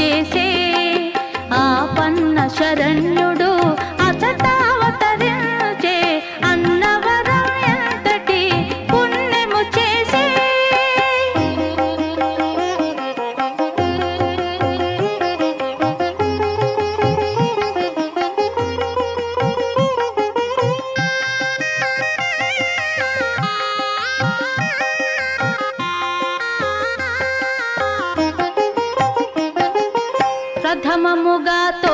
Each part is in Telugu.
చేసే మముగాతో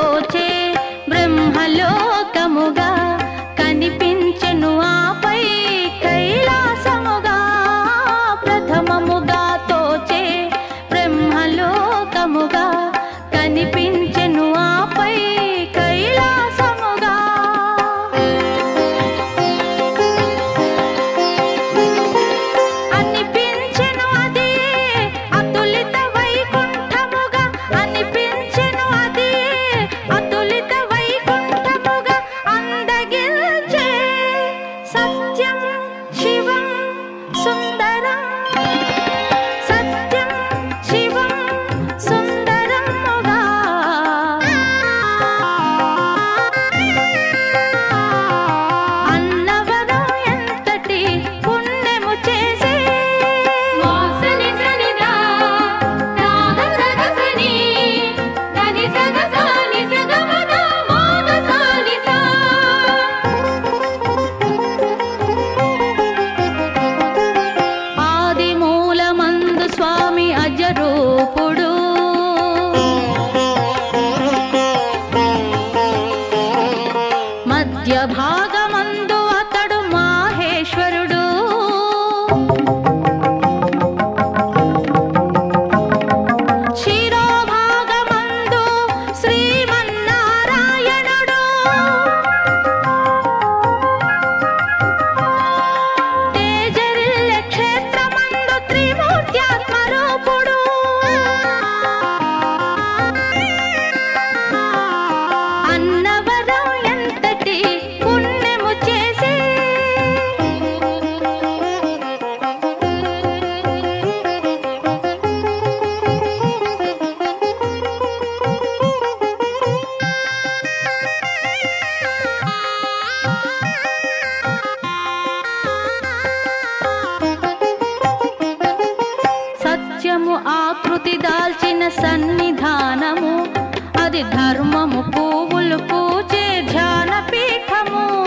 புலரோ பொழு ఆకృతి దాల్చిన సన్నిధానము. అది ధర్మము పువ్వులు పూచే ధ్యాన పీఠము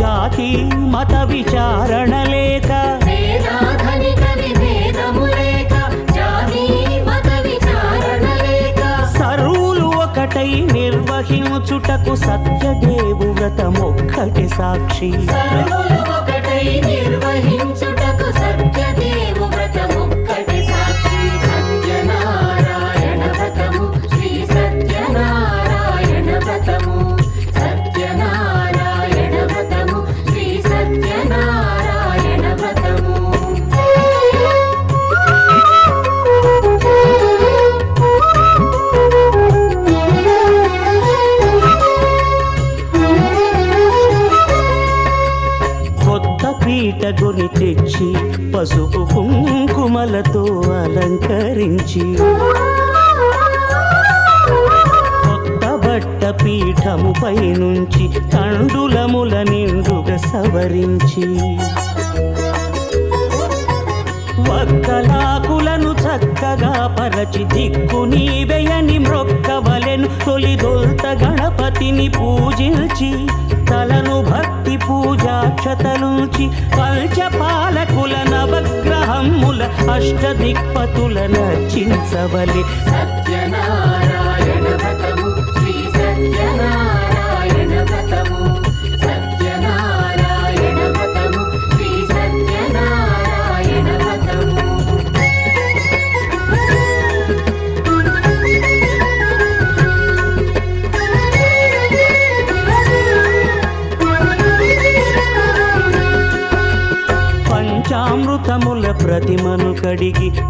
జాతి మత విచారణ లేక సరువులు ఒకటై నిర్వహించుటకు సత్యదేవు వ్రతమొక్కటి సాక్షి. నిర్వహించుటకు సత్య దేవు అలంకరించి కొత్త బట్ట పీఠముపై నుంచి తండులముల నిండుగా సవరించి వక్కలాకులను చక్కగా పరచి దిక్కు నీవెయని మ్రొక్కవలెను తొలిదొల్త గణపతిని పూజించి తలను భక్తి పూజాక్షతలుంచి కల్చపాలకుల నవగ్రహముల అష్టదిక్పతుల నర్చించవలె. సత్యనారాయణ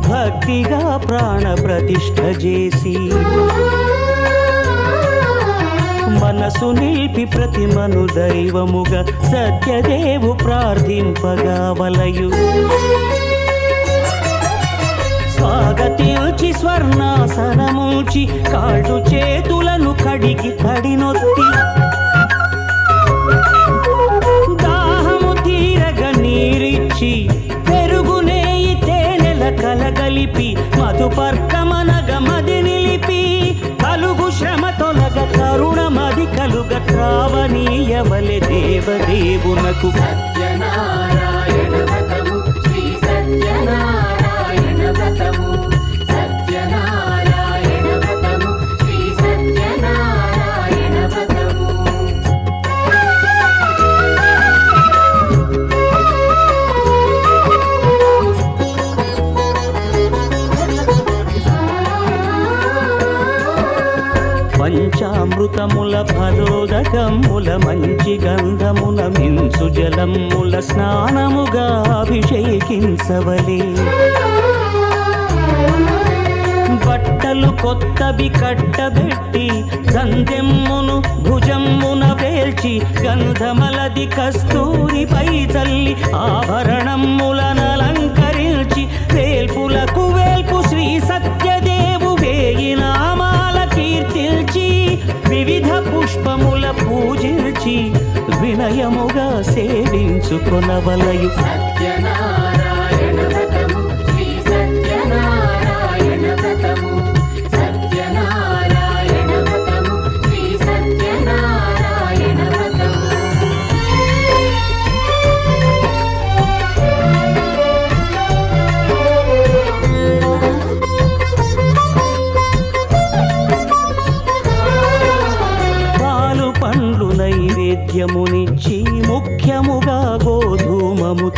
భక్తిగా ప్రాణ ప్రతిష్ఠ చేసి మనసు నిలిపి ప్రతిమను దైవముగా సత్యదేవు ప్రార్థింపగా వలయు. స్వాగతించి స్వర్ణాసనముంచి కాళ్ళు చేతులను కడిగి కడినొత్తి మధుపర్కమనగ మది నిలిపి కలుగు శ్రమ తొలగ కరుణమది కలుగ త్రావనీయవలె దేవదేవునకు. సత్యనారా అమృతముల భరోదకముల మంచి గంధమున మించు జలముల స్నానముగా అభిషేకించవలే. బట్టలు కొత్తవి కట్టబెట్టి గంధెమ్మును భుజమ్మున వేల్చి గంధమలది కస్తూరిపై చల్లి ఆభరణములన వివిధ పుష్పముల పూజించి వినయముగా సేవించుకొనవలయు. సత్యనారాయణ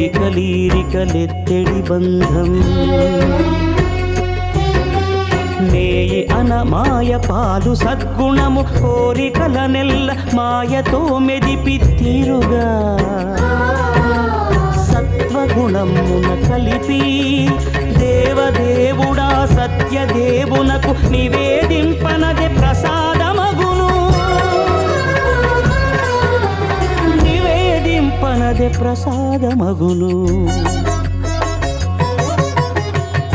కోరికలీరికలెత్తెడి బంధం నేయి అనమాయ పాలు సద్గుణము కోరికల నెల్ల మాయతో మెదిపిత్తిరుగా సత్వగుణమున కలిపి దేవదేవుడా సత్యదేవునకు నివేది ప్రసాదమగును.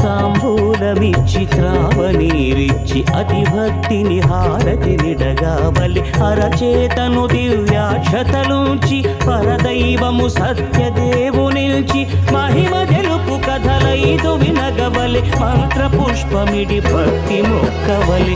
తాంబూలమిచ్చి త్రావనీరిచ్చి అతి భక్తిని హారతి నిడగావలి అరచేతను దివ్యాక్షతలుంచి పరదైవము సత్యదేవు నిల్చి మహిమ తెలుపు కథలైదు వినగవలి మంత్రపుష్పమిడి భక్తి మొక్కవలి